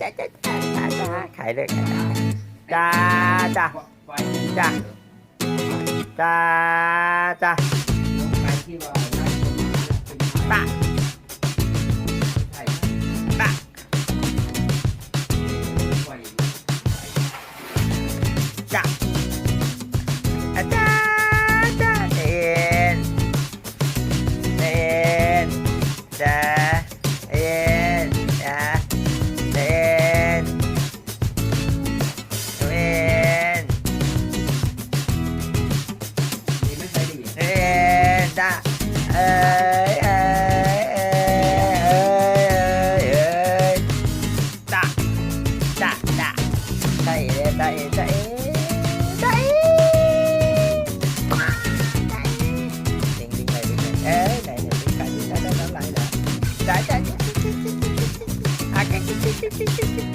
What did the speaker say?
จ้าจ้าไฟจ้ะจ้าจ้าไฟที่ว่าได้คนมาเป็นไฟปะปะจ้าจ้าจ้าเอ็นเอ็นจ้า เอ้ยเอ้ยเอ้ยเอ้ยเอ้ยจ้าจ้าจ้าจ้าเอ็นจ้าเอ็นจ้าเอ็นจ้าเอ็น Đinh đinh này đinh này. Ê, này này đinh cái đinh đó đó nó lại là. Đấy đấy. À cái cái cái cái cái cái.